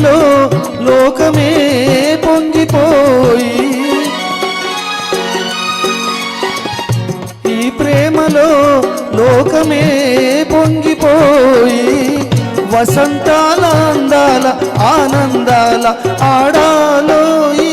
కరుణలో లోకమే పొంగిపోయి ఈ ప్రేమలో లోకమే పొంగిపోయి వసంతాల అందాల ఆనందాల ఆడాలోయి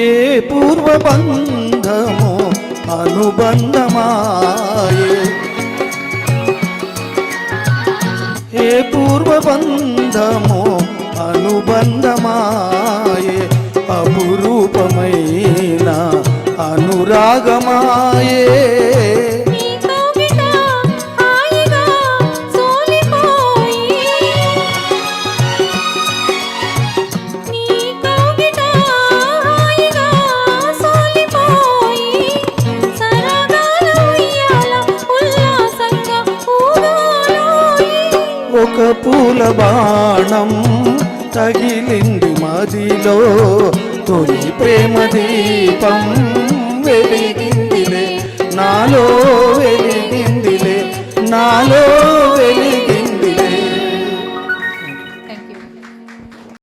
ఏ పూర్వ బంధమో అనుబంధమాయే. ఏ పూర్వ బంధమో అనుబంధమాయే. అపురూపమైన అనురాగమాయే. ఒక పూల బాణం తగిలింది మదిలో తొలి ప్రేమ దీపం.